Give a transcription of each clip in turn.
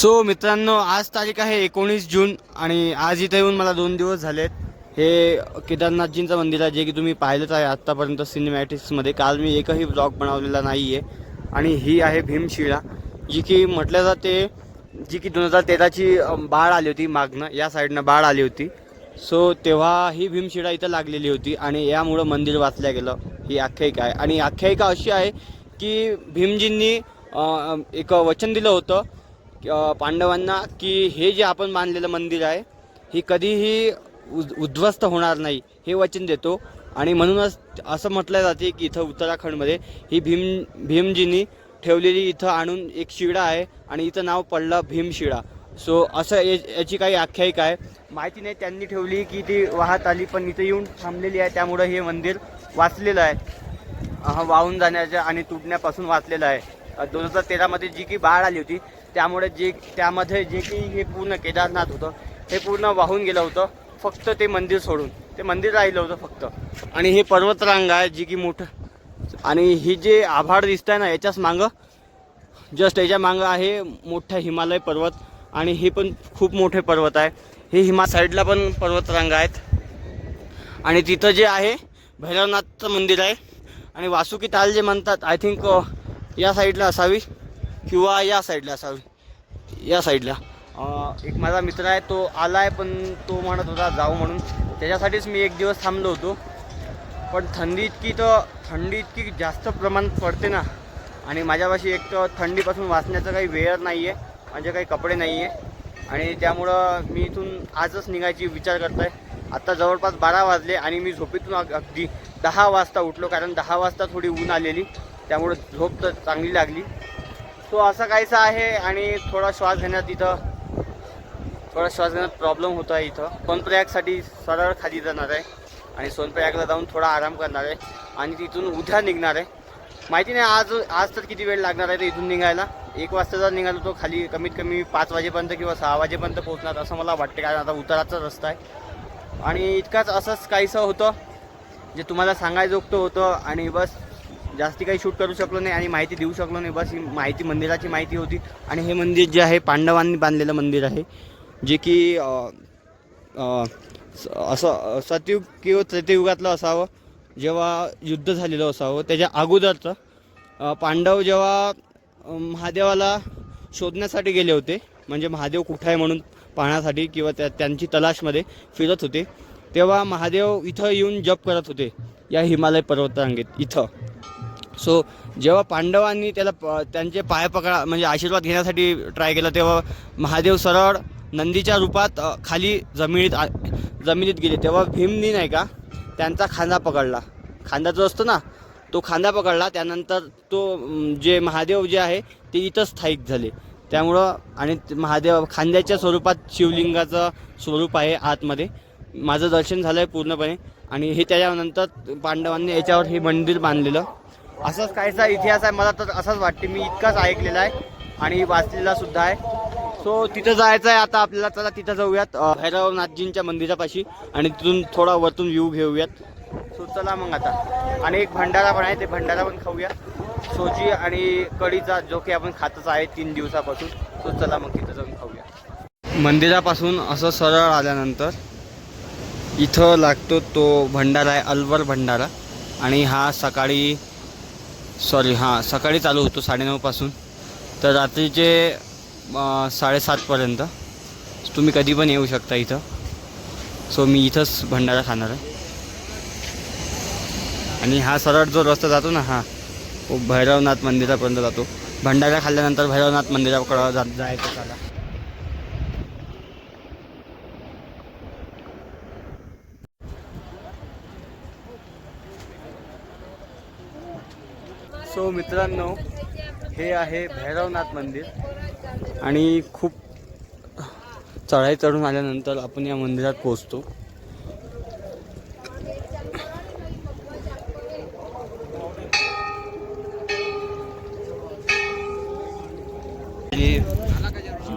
So मित्रांनो आज तारीख आहे एकोणीस जून आणि आज इथे येऊन मला दोन दिवस झालेत. हे केदारनाथजींचं मंदिर आहे जे की तुम्ही पाहिलंच आहे आत्तापर्यंत सिनेमॅटिक्समध्ये. काल मी एकही ब्लॉग बनवलेला नाही आहे आणि ही आहे भीमशिळा जी की म्हटलं जाते जी की दोन हजार तेराची बाळ आली होती मागनं या साईडनं बाळ आली होती. सो तेव्हा ही भीमशिळा इथं लागलेली होती आणि यामुळं मंदिर वाचल्या गेलं. ही आख्यायिका आहे. आणि आख्यायिका अशी आहे की भीमजींनी एक वचन दिलं होतं पांडवांना की हे जे आपण बांधलेलं मंदिर आहे ही कधीही उद उद्ध्वस्त होणार नाही हे वचन देतो. आणि म्हणूनच असं म्हटलं जाते की इथं उत्तराखंडमध्ये ही भीम भीमजींनी ठेवलेली इथं आणून एक शिळा आहे आणि इथं नाव पडलं भीमशिडा सो असं याची काही आख्यायिका आहे. माहिती नाही त्यांनी ठेवली की ती वाहत आली पण इथं येऊन थांबलेली आहे. त्यामुळं हे मंदिर वाचलेलं आहे. वाहून जाण्याच्या आणि तुटण्यापासून वाचलेलं आहे. दोन हजार तेरामध्ये जी की बाळ आली होती त्यामुळे जे त्यामध्ये जे की हे पूर्ण केदारनाथ होतं हे पूर्ण वाहून गेलं होतं फक्त ते मंदिर सोडून. ते मंदिर राहिलं होतं फक्त. आणि हे पर्वतरांग आहे जी की मोठं. आणि ही जे आभाळ दिसत आहे ना याच्याच मागं जस्ट याच्या मागं आहे मोठा हिमालय पर्वत. आणि हे पण खूप मोठे पर्वत आहे. हे हिमा साईडला पण पर्वतरांग आहेत. आणि तिथं जे आहे भैरवनाथचं मंदिर आहे. आणि वासुकी ताल जे म्हणतात आय थिंक या साईडला असावी. किंवा या साईडला असावी या साईडला. एक माझा मित्र आहे तो आला आहे पण तो म्हणत होता जाऊ म्हणून. त्याच्यासाठीच मी एक दिवस थांबलो होतो. पण थंडी इतकी तर थंडी इतकी जास्त प्रमाणात पडते ना. आणि माझ्यापाशी एक तर थंडीपासून वाचण्याचा काही वेळ नाही आहे म्हणजे काही कपडे नाही आहे आणि त्यामुळं मी इथून आजच निघायची विचार करत आहे आत्ता जवळपास बारा वाजले आणि मी झोपेतून अगदी दहा वाजता उठलो कारण दहा वाजता थोडी ऊन आलेली. त्यामुळं झोप तर चांगली लागली. तो असं काहीसा आहे आणि थोडा श्वास घेण्यात इथं थोडा श्वास घेण्यात प्रॉब्लेम होतो आहे इथं. सोनप्रयागसाठी सरळ खाली जाणार आहे आणि सोनप्रयागला जाऊन थोडा आराम करणार आहे आणि तिथून उद्या निघणार आहे. माहिती नाही आज आज तर किती वेळ लागणार आहे तर इथून निघायला? एक वाजता जर निघालो तो खाली कमीत कमी पाच वाजेपर्यंत किंवा सहा वाजेपर्यंत पोहोचणार असं मला वाटते कारण आता उताराचा रस्ता आहे. आणि इतकाच असंच काहीसं होतं जे तुम्हाला सांगायजोगतं होतं आणि बस जास्ती काही शूट करू शकलो नाही आणि माहिती देऊ शकलो नाही. बस ही माहिती मंदिराची माहिती होती. आणि हे मंदिर जे आहे पांडवांनी बांधलेलं मंदिर आहे. जे की असं सतयुग किंवा त्रेतयुगातलं असावं. जेव्हा युद्ध झालेलं असावं. त्याच्या अगोदरचं पांडव जेव्हा महादेवाला शोधण्यासाठी गेले होते. म्हणजे महादेव कुठं आहे म्हणून पाहण्यासाठी किंवा त्या त्यांची तलाशमध्ये फिरत होते. तेव्हा महादेव इथं येऊन जप करत होते. या हिमालय पर्वतरांगेत इथं. सो जेव्हा पांडवांनी त्याला प त्यांचे पाय पकडा म्हणजे आशीर्वाद घेण्यासाठी ट्राय केला तेव्हा महादेव सरळ नंदीच्या रूपात खाली जमिनीत आ- जमिनीत गेले. तेव्हा भीमनी नाही का त्यांचा खांदा पकडला. खांदा जो असतो ना तो खांदा पकडला. त्यानंतर तो जे महादेव जे आहे ते इथं स्थायिक झाले. त्यामुळं आणि महादेव खांद्याच्या स्वरूपात शिवलिंगाचं स्वरूप आहे आतमध्ये. माझं दर्शन झालं आहे पूर्णपणे. आणि हे त्याच्यानंतर पांडवांनी याच्यावर हे मंदिर बांधलेलं. असंच काहीसा इतिहास आहे मला तर असंच वाटते. मी इतकाच ऐकलेला आहे आणि वाचलेला सुद्धा आहे. सो तिथं जायचं आहे आता आपल्याला. चला तिथं जाऊयात. भैरवनाथजींच्या मंदिरापाशी आणि तिथून थोडा वरतून व्ह्यू घेऊयात. सो चला मग आता. आणि एक भंडारा पण आहे ते भंडारा पण खाऊया सोजी आणि कढीचा जो की आपण खातच आहे तीन दिवसापासून. सो चला मग तिथं जाऊन खाऊया. मंदिरापासून असं सरळ आल्यानंतर इथं लागतो तो भंडारा आहे अलवर भंडारा. आणि हा सकाळी सॉरी हां सकाळी चालू होतो साडेनऊपासून तर रात्रीचे साडेसातपर्यंत तुम्ही कधी पण येऊ शकता इथं. सो मी इथंच भंडारा खाणार आहे. आणि हा सरळ जो रस्ता जातो ना हा तो भैरवनाथ मंदिरापर्यंत जातो. भंडारा खाल्ल्यानंतर भैरवनाथ मंदिराकडं जा जायचं त्याला सो मित्रांनो हे आहे भैरवनाथ मंदिर. आणि खूप चढाई चढून आल्यानंतर आपण या मंदिरात पोहोचतो.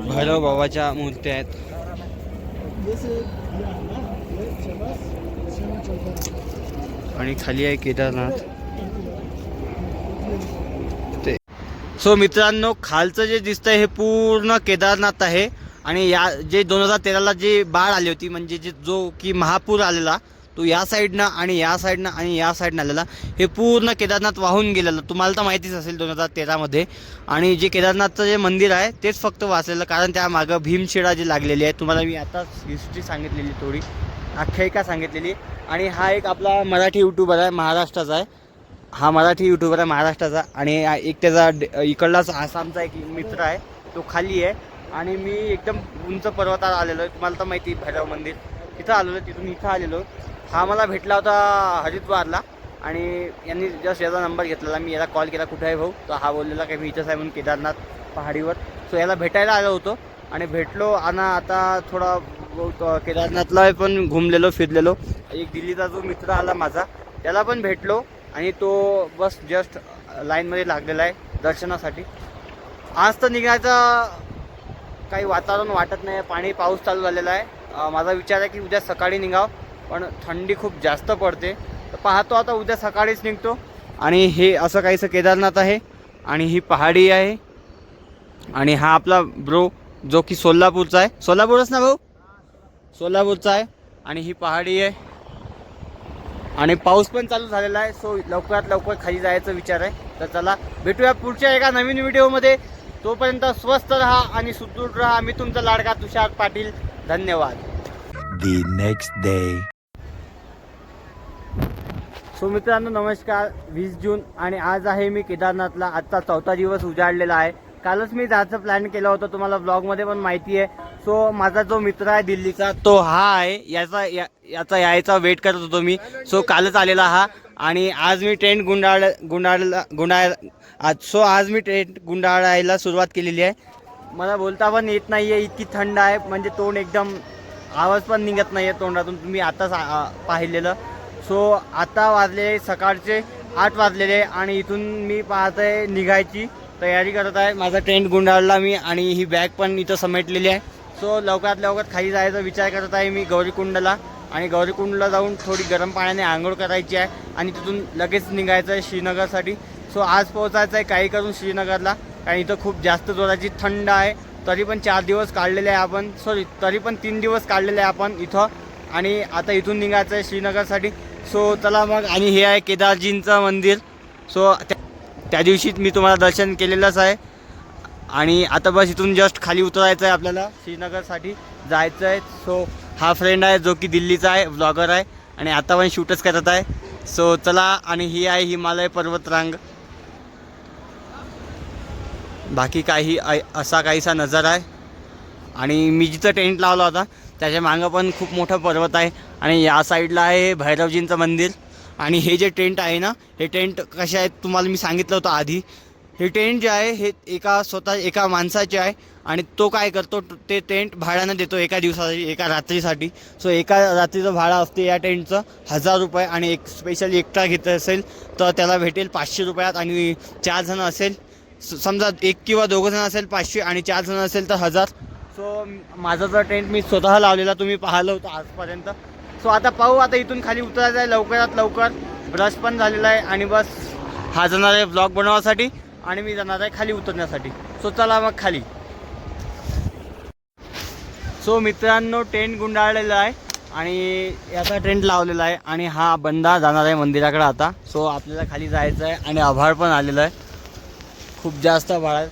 भैरव बाबाच्या मूर्त्या आहेत. आणि खाली आहे केदारनाथ. सो मित्रांनो खालचं जे दिसतंय हे पूर्ण केदारनाथ आहे. आणि या जे दोन हजार तेराला जे बाढ आली होती म्हणजे जे जो की महापूर आलेला तो या साईडनं आणि या साईडनं आणि या साईडनं आलेला हे पूर्ण केदारनाथ वाहून गेलेलं. तुम्हाला तर माहितीच असेल दोन हजार तेरामध्ये. आणि जे केदारनाथचं जे मंदिर आहे तेच फक्त वाचलेलं कारण त्या मागं भीमशिळा जी लागलेली आहे. तुम्हाला मी आताच हिस्ट्री सांगितलेली थोडी आख्यायिका सांगितलेली. आणि हा एक आपला मराठी यूट्यूबर आहे महाराष्ट्राचा आहे. हा मराठी युट्यूबर आहे महाराष्ट्राचा आणि एक त्याचा इकडलाच आसामचा एक मित्र आहे तो खाली आहे. आणि मी एकदम उंच पर्वताला आलेलो आहे. तुम्हाला तर माहिती आहे भैरव मंदिर. तिथं आलेलो तिथून इथं आलेलो हा मला भेटला होता हरिद्वारला आणि यांनी जस्ट याचा नंबर घेतलेला. मी याला कॉल केला कुठे आहे भाऊ? तर हा बोललेला की मी इथंच आहे म्हणून केदारनाथ पहाडीवर. सो याला भेटायला आलो होतो आणि भेटलो आणि आता थोडा केदारनाथला पण घुमलेलो फिरलेलो. एक दिल्लीचा जो मित्र आला माझा त्याला पण भेटलो. आणि तो बस जस्ट लाईनमध्ये लागलेला आहे दर्शनासाठी. आज तर निघायचं काही वातावरण वाटत नाही पाणी पाऊस चालू झालेला आहे. माझा विचार आहे की उद्या सकाळी निघाव पण थंडी खूप जास्त पडते. तर पाहतो आता उद्या सकाळीच निघतो. आणि हे असं काहीसं केदारनाथ आहे आणि ही पहाडी आहे. आणि हा आपला ब्रो जो की सोलापूरचा आहे. सोलापूरच ना भाऊ? सोलापूरचा आहे. आणि ही पहाडी आहे. आणि पाऊस पण चालू झालेला आहे. सो लवकरात लवकर खाली जायचा विचार आहे. तर चला भेटूया पुढच्या एका नवीन व्हिडिओमध्ये. तोपर्यंत स्वस्त राहा आणि सुदृढ राहा. मी तुमचा लाडका तुषार पाटील. धन्यवाद. Next day. सो मित्रांनो नमस्कार. वीस जून आणि आज आहे मी केदारनाथला. आजचा चौथा दिवस उजाडलेला आहे. कालच मी जायचं प्लॅन केलं होतं. तुम्हाला ब्लॉगमध्ये पण माहिती आहे. सो माझा जो मित्र आहे दिल्लीचा तो हा आहे. याचा या- याचा यायचा वेट करत होतो मी. सो कालच आलेला हा. आणि आज मी ट्रेंड गुंडाळ गुंडाळला गुंडाळ आज सो आज मी ट्रेंड गुंडाळायला सुरुवात केलेली आहे. मला बोलता पण येत नाही आहे इतकी थंड आहे. म्हणजे तोंड एकदम आवाज पण निघत नाही आहे तोंडातून. तुम्ही आताच पाहिलेलं. सो आता वाजले सकाळचे आठ वाजलेले. आणि इथून मी पाहत आहे निघायची. तयारी करत आहे. माझा टेंट गुंडाळला मी आणि ही बॅग पण इथं समेटलेली आहे. सो लवकरात लवकर खाली जायचा विचार करत आहे मी गौरीकुंडला. आणि गौरीकुंडला जाऊन थोडी गरम पाण्याने आंघोळ करायची आहे आणि तिथून लगेच निघायचं आहे श्रीनगरसाठी. सो आज पोहोचायचं आहे काही करून श्रीनगरला. कारण इथं खूप जास्त जोराची थंड आहे. तरी पण चार दिवस काढलेले आहे आपण. सॉरी तरी पण तीन दिवस काढलेले आहे आपण इथं. आणि आता इथून निघायचं आहे श्रीनगरसाठी. सो चला मग. आणि हे आहे केदारजींचं मंदिर. सो त्या दिवशीच मी तुम्हाला दर्शन केलेलंच आहे. आणि आता बस इथून जस्ट खाली उतरायचं आहे आपल्याला. श्रीनगरसाठी जायचं आहे सो हा फ्रेंड आहे जो की दिल्लीचा आहे ब्लॉगर आहे. आणि आता पण शूटच करत आहे. सो चला आणि ही आहे हिमालय पर्वतरांग. बाकी काही असा काहीसा नजर आहे. आणि मी जिथं टेंट लावला होता त्याच्या मागं पण खूप मोठा पर्वत आहे. आणि या साईडला आहे भैरवजींचं मंदिर. आणि हे जे टेंट आहे ना हे टेंट कसे आहेत तुम्हाला मी सांगितलं होतं आधी. हे टेंट जे आहे हे एका स्वतः एका माणसाचे आहे आणि तो काय करतो ते टेंट भाड्यानं देतो एका दिवसासाठी एका रात्रीसाठी. सो एका रात्रीचं भाडं असते या टेंटचं हजार रुपये आणि एक स्पेशली एकटा घेत असेल तर त्याला भेटेल पाचशे रुपयात आणि चार जण असेल स- समजा एक किंवा दोघं जण असेल पाचशे आणि चार जण असेल तर हजार. सो माझा जो टेंट मी स्वतः लावलेला तुम्ही पाहिलं होतं आजपर्यंत. सो आता पाहू आता इथून खाली उतरायचं आहे. लवकरात लवकर ब्रश पण झालेला आहे आणि बस हा जाणार आहे ब्लॉग बनवण्यासाठी आणि मी जाणार आहे खाली उतरण्यासाठी. सो चला मग खाली. सो मित्रांनो टेंट गुंडाळलेला आहे आणि याचा टेंट लावलेला आहे आणि हा बंदा जाणार आहे मंदिराकडे आता. सो आपल्याला खाली जायचं आहे आणि आभाळ पण आलेलं आहे. खूप जास्त आभाळ आहे.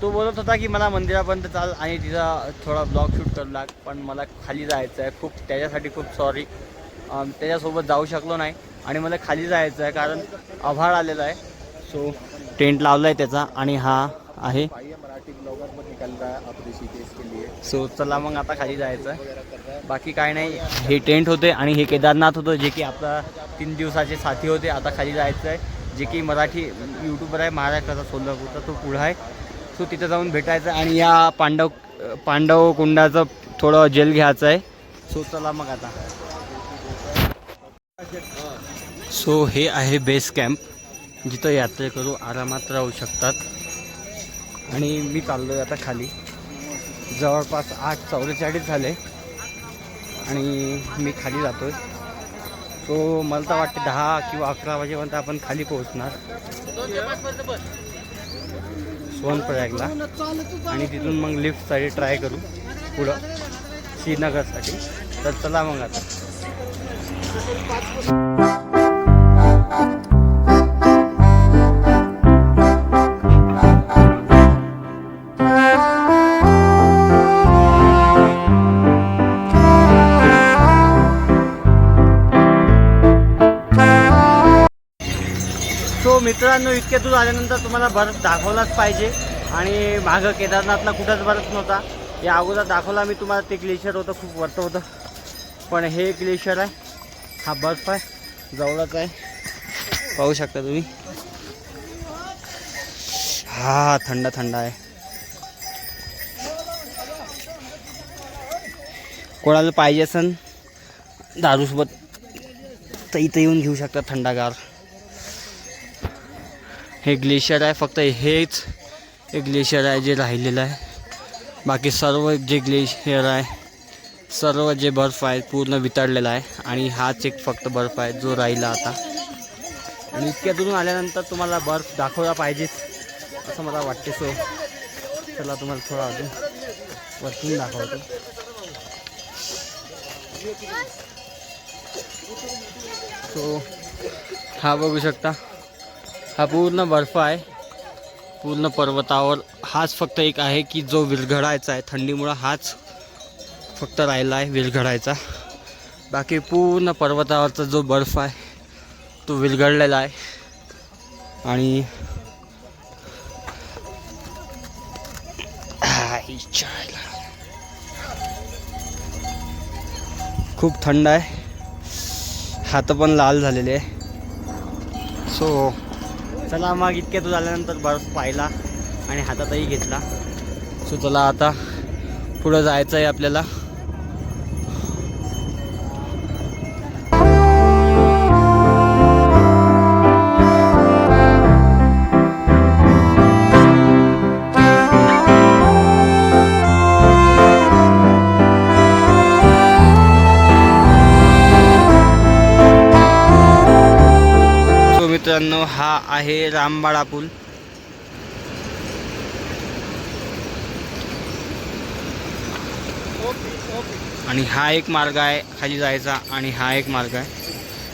तो बोलत होता की मला मंदिरापर्यंत चाल आणि तिचा थोडा ब्लॉग शूट करू लाग पण मला खाली जायचं आहे. खूप त्याच्यासाठी खूप सॉरी त्याच्यासोबत जाऊ शकलो नाही आणि मला खाली जायचं आहे कारण आभाळ आलेला आहे. सो टेंट लावला आहे त्याचा आणि हा आहे. सो चला मग आता खाली जायचं आहे. बाकी काय नाही. हे टेंट होते आणि हे केदारनाथ होतं जे की आपला तीन दिवसाचे साथी होते. आता खाली जायचं आहे. जे की मराठी यूट्यूबर आहे महाराष्ट्राचा सोलापूरचा तो पुढं आहे. सो तिथं जाऊन भेटायचं आहे आणि या पांडव पांडव कुंडाचं थोडं जेल घ्यायचं आहे. सो चला मग आता. सो हे आहे बेस कॅम्प जिथं यात्रेकरू आरामात राहू शकतात. आणि मी चाललो आहे आता खाली. जवळपास आठ चौवेचाळीस झाले. आणि मी खाली जातो आहे सो मला तर वाटते दहा किंवा अकरा वाजेपर्यंत आपण खाली पोहोचणार. सोनप्रयागला आणि तिथून मग लिफ्टसाठी ट्राय करू पुढं. श्रीनगरसाठी. तर चला मग आता. मित्रांनो इतक्या दूर आल्यानंतर तुम्हाला बर्फ दाखवलाच पाहिजे. आणि मागं केदारनाथला कुठंच बर्फ नव्हता. या अगोदर दाखवला मी तुम्हाला ते ग्लेशियर होतं खूप वरतं होतं. पण हे ग्लेशियर आहे. हा बर्फ आहे. जवळच आहे. पाहू शकता तुम्ही. हा थंड थंड आहे. कोणाला पाहिजे असन दारूसोबत तर इथं येऊन घेऊ शकता थंडागार. हे ग्लेशियर आहे फक्त हेच एक ग्लेशियर आहे जे राहिलेलं आहे. बाकी सर्व जे ग्लेशियर आहे सर्व जे बर्फ आहे पूर्ण वितळलेला आहे आणि हाच एक फक्त बर्फ आहे जो राहिला आता. आणि दुरून आल्यानंतर तुम्हाला बर्फ दाखवला पाहिजेच असं मला वाटते. सो चला तुम्हाला थोडा अजून वरतून दाखवतो. सो हा बघू शकता. हा पूर्ण बर्फ आहे. पूर्ण पर्वतावर हाच फक्त एक आहे की जो विरघळायचा आहे. थंडीमुळं हाच फक्त राहिला आहे विरघळायचा. बाकी पूर्ण पर्वतावरचा जो बर्फ आहे तो विरघळलेला आहे. आणि खूप थंड आहे. हात पण लाल झालेले आहे. सो चला मग इतक्यात झाल्यानंतर बर्फ पाहिला आणि हातातही घेतला. सो चला आता पुढं जायचं आहे आपल्याला. आहे रामबाळा पूल आणि हा एक मार्ग आहे खाली जायचा आणि हा एक मार्ग आहे.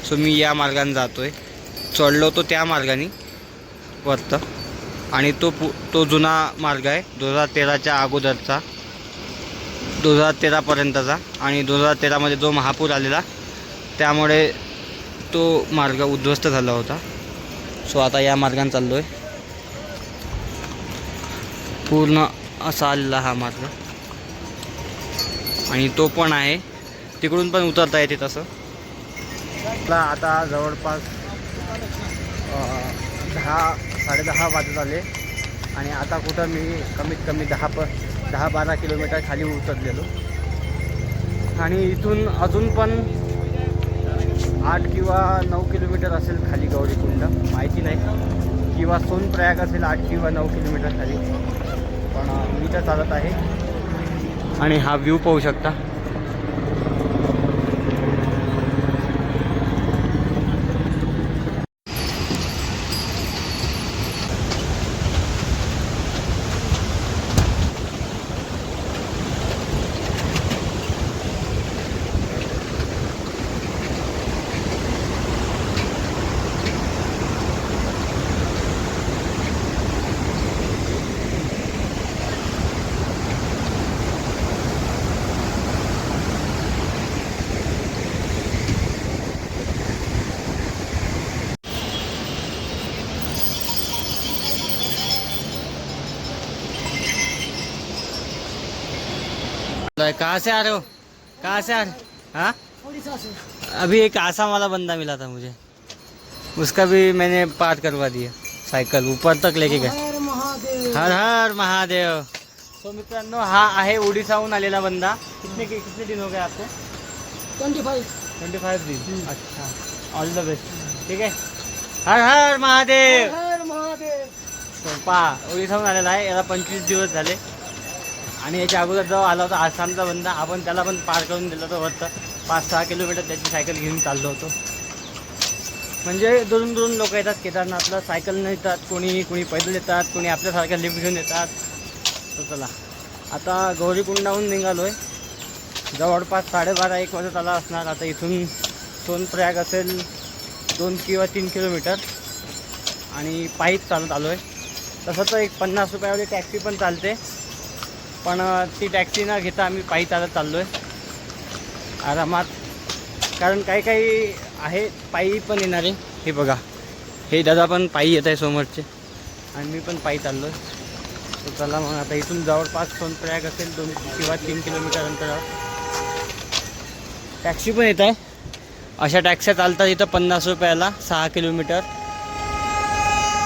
सो मी या मार्गाने जातोय. चढलो तो त्या मार्गाने वरतं. आणि तो पु तो जुना मार्ग आहे दोन हजार तेराच्या अगोदरचा. दोन हजार तेरापर्यंतचा. आणि दोन हजार तेरामध्ये जो महापूर आलेला त्यामुळे तो मार्ग उद्ध्वस्त झाला होता. सो आता या मार्गाने चाललो आहे पूर्ण असा आलेला हा मार्ग. आणि तो पण आहे. तिकडून पण उतरता येते तसं. आता जवळपास दहा साडेदहा वाजत आले. आणि आता कुठं मी कमीत कमी दहा प दहा बारा किलोमीटर खाली उतरलेलो. आणि इथून अजून पण आठ किंवा नऊ किलोमीटर असेल खाली गौरीकुंड माहिती नाही. किंवा सोनप्रयाग असेल आठ किंवा नऊ किलोमीटर खाली. पण मी तर चालत आहे. आणि हा व्ह्यू पाहू शकता. कहाँ से आ रहे हो? कहाँ से आ रहे? हाँ? अभी एक आसाम वाला बंदा मिला था मुझे। उसका भी मैंने पार करवा दिया सायकल ऊपर तक लेके गए। हर हर महादेव। सो मित्रांनो हा आहे ओडिसाहून आलेला बंदा. कितने कितने दिन हो गए आपको? ट्वेंटी फाइव ट्वेंटी फाइव दिन अच्छा. ऑल द बेस्ट ठीक है? हर हर महादेव! हर महादेव। So, पहा ओडिसाहून आलेला आहे. याला पंचवीस दिवस झाले. आणि याच्या अगोदर जो आला होता आसामचा बंदा आपण त्याला पण पार करून दिलं होतं वरतं पाच सहा किलोमीटर त्याची सायकल घेऊन चाललो होतो. म्हणजे दुरून दुरून लोक येतात केदारनाथला सायकलनं येतात कोणी कोणी पैदल येतात कोणी आपल्यासारख्या लिफ्ट घेऊन येतात. तर चला आता गौरीकुंडाहून निघालो आहे जवळपास साडेबारा एक वाजत आला असणार. आता इथून सोनप्रयाग असेल दोन किंवा तीन किलोमीटर. आणि पायीच चालत आलो आहे तसं तर एक पन्नास रुपयावाली टॅक्सी पण चालते. पण ती टॅक्सी न घेता आम्ही पायी चालत चाललो आहे आरामात. कारण काही काही आहे पायी पण येणारे. हे बघा. हे दादा पण पायी येत आहे समोरचे. आणि मी पण पायी चाललो आहे तर चला मग आता इथून जवळपास सोनप्रयाग असेल दोन किंवा तीन किलोमीटर अंतरावर. टॅक्सी पण येत आहे. अशा टॅक्स्या चालतात इथं पन्नास रुपयाला सहा किलोमीटर.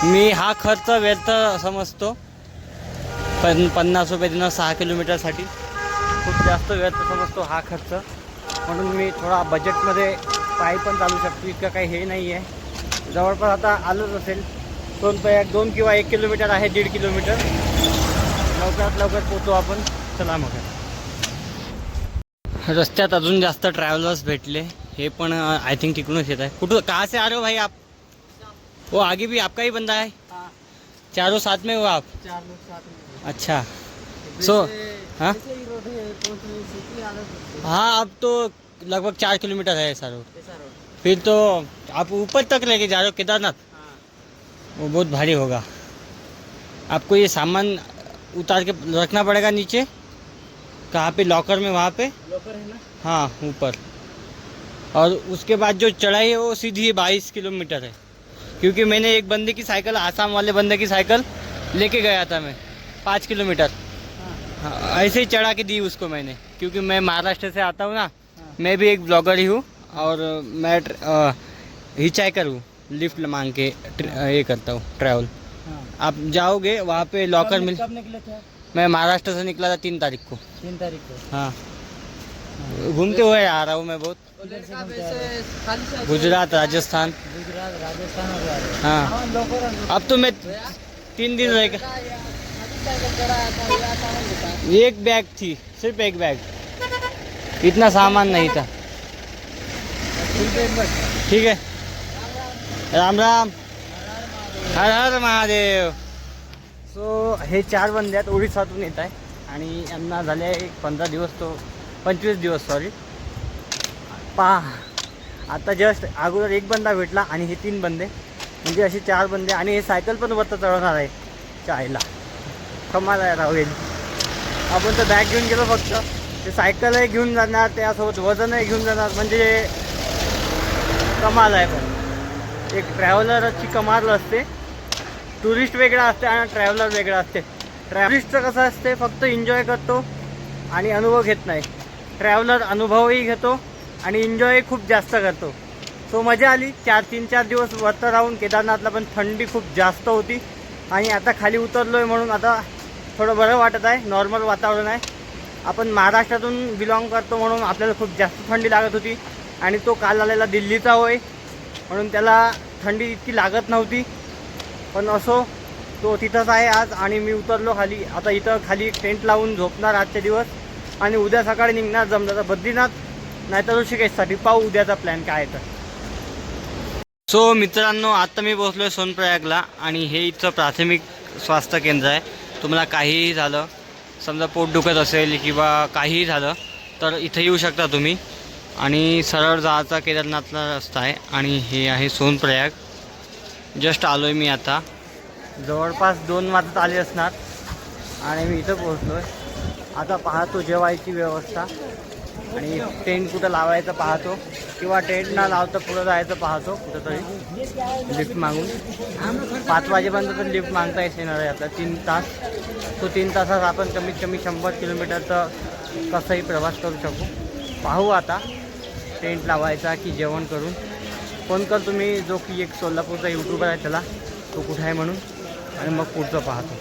मी हा खर्च व्यर्थ समजतो. पण पन्नास रुपये देणं सहा किलोमीटरसाठी. खूप जास्त व्यर्थ समजतो हा खर्च. म्हणून मी थोडा बजेटमध्ये पायी पण चालू शकतो इतकं काही हे नाही आहे. जवळपास आता आलोच असेल. सोनप्रयाग दोन किंवा एक किलोमीटर आहे दीड किलोमीटर. लवकरात लवकर पोचू आपण. चला मग. रस्त्यात अजून जास्त ट्रॅव्हलर्स भेटले. हे पण आय थिंक तिकडूनच येत आहे. कुठं कहाँ से आ रहे हो भाई आप? वो आगे भी आपका ही बंदा है? हाँ. चारों साथ में हो आप? चार लोग साथ में. अच्छा। सो हाँ? हाँ? अब तो लगभग चार किलोमीटर है ऐसा रोड। फिर तो आप ऊपर तक लेके जा रहे हो केदारनाथ? हाँ। वो बहुत भारी होगा। आपको ये सामान उतार के रखना पड़ेगा नीचे। कहाँ पे? लॉकर में वहाँ पे। लॉकर है ना? हाँ ऊपर। और उसके बाद जो चढ़ाई है वो सीधी बाईस किलोमीटर है। क्योंकि मैंने एक बंदे की साइकिल आसाम वाले बंदे की साइकिल लेके गया था मैं। पाँच किलोमीटर। हाँ। हाँ, ऐसे ही चढ़ा के दी उसको मैंने। क्योंकि मैं महाराष्ट्र से आता हूँ ना हाँ। मैं भी एक ब्लॉगर ही हूँ और मैं हिचाइकर हूँ। लिफ्ट मांग के ये करता हूँ ट्रैवल हाँ। आप जाओगे वहाँ पे लॉकर मिल कब निकले थे? मैं महाराष्ट्र से निकला था तीन तारीख को। तीन तारीख को? हाँ। घूमते हुए आ रहा हूँ मैं बहुत। गुजरात राजस्थान। गुजरात राजस्थान हैं। अब तो मैं तीन दिन रह एक बैग थी सिर्फ एक बैग इतना सामान नहीं था. ठीक है. राम राम. हर हर महादेव. सो हे चार बंदे आहेत ओडिसातून येत आहे. आणि यांना झाले एक पंधरा दिवस तो पंचवीस दिवस सॉरी पहा आता जस्ट अगोदर एक बंदा भेटला आणि हे तीन बंदे. म्हणजे असे चार बंदे. आणि हे सायकल पण वरतं चढवणार आहे. चायला. कमाल आहे राहुल. आपण तर बॅग घेऊन गेलो फक्त. ते सायकलही घेऊन जाणार त्यासोबत वजनही घेऊन जाणार म्हणजे कमाल आहे पण. एक ट्रॅव्हलरची कमाल असते. टुरिस्ट वेगळा असते आणि ट्रॅव्हलर वेगळा असते. ट्रॅव्हलिस्टचं कसं असते फक्त एन्जॉय करतो आणि अनुभव घेत नाही. ट्रॅव्हलर अनुभवही घेतो आणि एन्जॉय खूप जास्त करतो. सो मजा आली. चार तीन चार दिवस वरतं राहून केदारनाथला पण थंडी खूप जास्त होती. आणि आता खाली उतरलो आहे म्हणून आता थोडं बरं वाटत आहे नॉर्मल वातावरण आहे. आपण महाराष्ट्रातून बिलॉंग करतो म्हणून आपल्याला खूप जास्त थंडी लागत होती आणि तो काल आलेला दिल्लीचा होय म्हणून त्याला थंडी इतकी लागत नव्हती. पण असो तो तिथंच आहे आज आणि मी उतरलो खाली. आता इथं खाली टेंट लावून झोपणार आजचे दिवस आणि उद्या सकाळी निघणार जमलं तर बद्रीनाथ नाहीतर ऋषिकेशसाठी. पाहू उद्याचा प्लॅन काय आहे तर. सो मित्रांनो आता मी पोहोचलो आहे सोनप्रयागला आणि हे इथं प्राथमिक स्वास्थ्य केंद्र आहे. तुम्हाला काहीही झालं समजा पोट दुखत असेल किंवा काहीही झालं तर इथं येऊ शकता तुम्ही. आणि सरळ जायचा केदारनाथला रस्ता आहे आणि हे आहे सोनप्रयाग. जस्ट आलो आहे मी आता. जवळपास दोन वाजत आले असणार आणि मी इथं पोहोचलो आहे आता पाहतो जेवायची व्यवस्था. आणि टेंट कुठं लावायचं पाहतो. किंवा टेंट न लावता पुढं जायचं पाहतो कुठंतरी. लिफ्ट मागून. पाच वाजेपर्यंत तर लिफ्ट मागता येत येणार आहे आता. तीन तास. तो तीन तासात आपण कमीत कमी शंभर किलोमीटरचा कसंही प्रवास करू शकू. पाहू आता. टेंट लावायचा की जेवण करून. फोन कर तुम्ही जो की एक सोलापूरचा यूट्यूबर आहे त्याला. तो कुठं आहे म्हणून. आणि मग पुढचं पाहतो.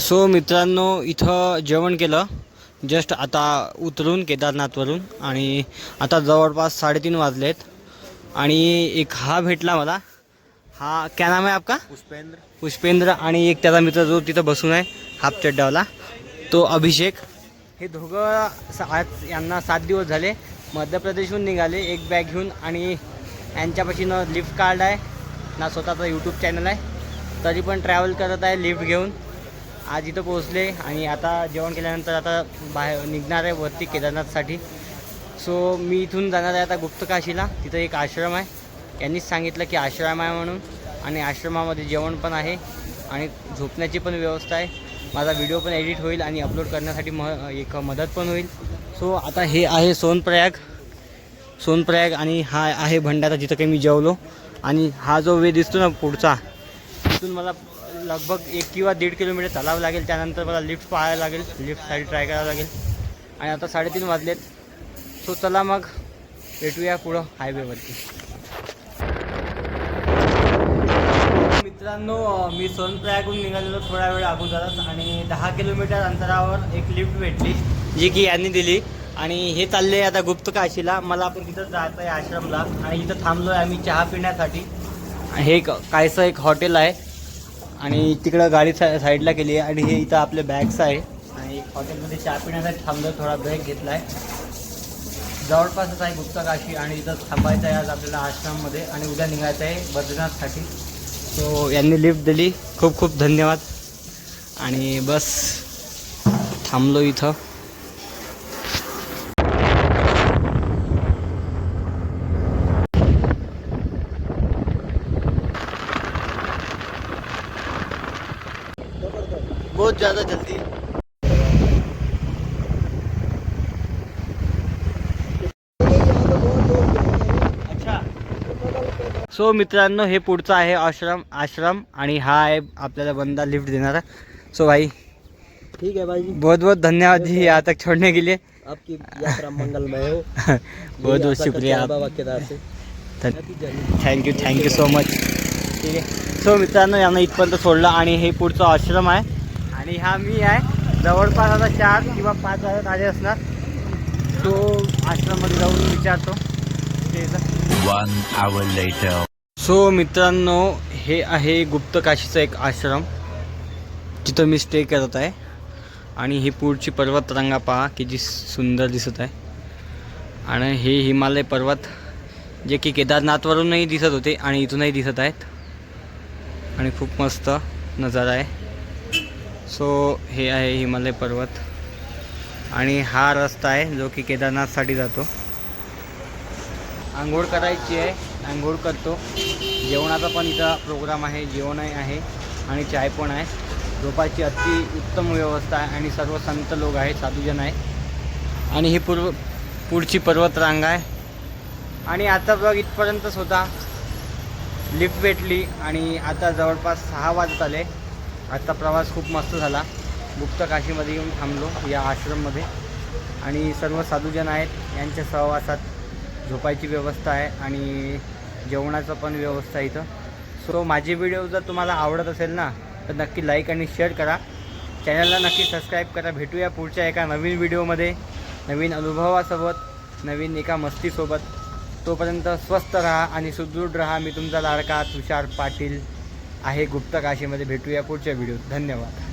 सो मित्रांनो इथं जेवण केलं. जस्ट आता उतरून केदारनाथवरून आणि आता जवळपास साडेतीन वाजलेत. आणि एक हा भेटला मला. हा क्या नाम आहे आपका? पुष्पेंद्र. पुष्पेंद्र आणि एक त्याचा मित्र जो तिथं बसून आहे हाफ चड्डावाला तो अभिषेक. हे दोघं आज यांना सात दिवस झाले. मध्य प्रदेशहून निघाले एक बॅग घेऊन आणि यांच्यापाशी न लिफ्ट कार्ड आहे. ना स्वतःचा यूट्यूब चॅनल आहे. तरी पण ट्रॅव्हल करत आहे लिफ्ट घेऊन. आज इथं पोहोचले आणि आता जेवण केल्यानंतर आता बाहेर निघणार आहे वरती केदारनाथसाठी. सो मी इथून जाणार आहे आता गुप्तकाशीला तिथं एक आश्रम आहे. यांनीच सांगितलं की आश्रम आहे म्हणून. आणि आश्रमामध्ये जेवण पण आहे आणि झोपण्याची पण व्यवस्था आहे. माझा व्हिडिओ पण एडिट होईल आणि अपलोड करण्यासाठी म एक मदत पण होईल. सो आता हे आहे सोनप्रयाग. सोनप्रयाग आणि हा आहे भंडारा जिथं काही मी जेवलो. आणि हा जो वे दिसतो ना पुढचा तिथून मला लगभग एक किंवा दीड किलोमीटर चालावं लागेल. त्यानंतर मला लिफ्ट पाहायला लागेल. लिफ्टसाठी ट्राय करावं लागेल. आणि आता साडेतीन वाजलेत. सो चला मग भेटूया पुढं हायवेवरती. मित्रांनो मी सोनप्रयागहून निघालेलो थोडा वेळ अगोदरच आणि दहा किलोमीटर अंतरावर एक लिफ्ट भेटली. जी की यांनी दिली. आणि हे चालले आता गुप्त काशीला. मला आपण तिथं जायचं आहे आश्रमला. आणि इथं थांबलो आहे आम्ही चहा पिण्यासाठी. हे एक कायचं एक हॉटेल आहे. आणि तिकडं गाडी सा साईडला केली आहे. आणि हे इथं आपले बॅग्स आहे. आणि एक हॉटेलमध्ये चहा पिण्यासाठी थांबलो थोडा ब्रेक घेतला आहे जवळपासच आहे गुप्ता काशी. आणि इथं थांबायचं आहे आज आपल्याला आश्रममध्ये. आणि उद्या निघायचं आहे बद्रीनाथसाठी. सो यांनी लिफ्ट दिली. खूप खूप धन्यवाद. आणि बस. थांबलो इथं. सो मित्रांनो हे पुढचं आहे आश्रम आश्रम आणि हा आहे आपल्याला बंदा लिफ्ट देणारा. सो भाई ठीक है भाई जी बहुत बहुत धन्यवाद जी यहाँ तक छोड़ने के लिए. आपकी यात्रा मंगलमय हो. बहुत बहुत शुक्रिया आप बाबा केदार से thank you thank you so much ठीक आहे सो मित्रांनो यांना इथपर्यंत सोडलं आणि हे पुढचं आश्रम आहे. आणि हा मी आहे. जवळपास आता चार किंवा पाच वाजत आले असणार. तो आश्रममध्ये जाऊन विचारतो. सो मित्रांनो हे आहे गुप्तकाशीचा एक आश्रम. जिथं मी स्टे करत आहे. आणि ही पुढची पर्वतरांगा पहा किती सुंदर दिसत आहे. आणि हे हिमालय पर्वत जे की केदारनाथवरूनही दिसत होते आणि इथूनही दिसत आहेत. आणि खूप मस्त नजारा आहे. सो हे आहे हिमालय पर्वत. आणि हा रस्ता आहे जो की केदारनाथसाठी जातो. आंघोळ करायची आहे आंघोळ करतो. जेवणाचा पण इथं प्रोग्राम आहे जेवणही आहे आणि चाय पण आहे. झोपायची अति उत्तम व्यवस्था आहे आणि सर्व संत लोक आहेत साधूजन आहे आणि ही पूर्व पुढची पर्वतरांग आहे. आणि आता ब्लॉग इथपर्यंतच होता लिफ्ट भेटली आणि आता जवळपास सहा वाजत आले. आजचा प्रवास खूप मस्त झाला. गुप्त काशीमध्ये येऊन थांबलो या आश्रममध्ये. आणि सर्व साधूजन आहेत यांच्या सहवासात झोपायची व्यवस्था आहे आणि जेवणाचं पण व्यवस्था इथं. सो माझे व्हिडिओ जर तुम्हाला आवडत असेल ना तर नक्की लाईक आणि शेअर करा. चॅनलला नक्की सबस्क्राईब करा. भेटूया पुढच्या एका नवीन व्हिडिओमध्ये नवीन अनुभवासोबत नवीन एका मस्तीसोबत. तोपर्यंत स्वस्थ राहा आणि सुदृढ राहा. मी तुमचा लाडका तुषार पाटील आहे. गुप्त काशीमध्ये भेटूया पुढच्या व्हिडिओत धन्यवाद.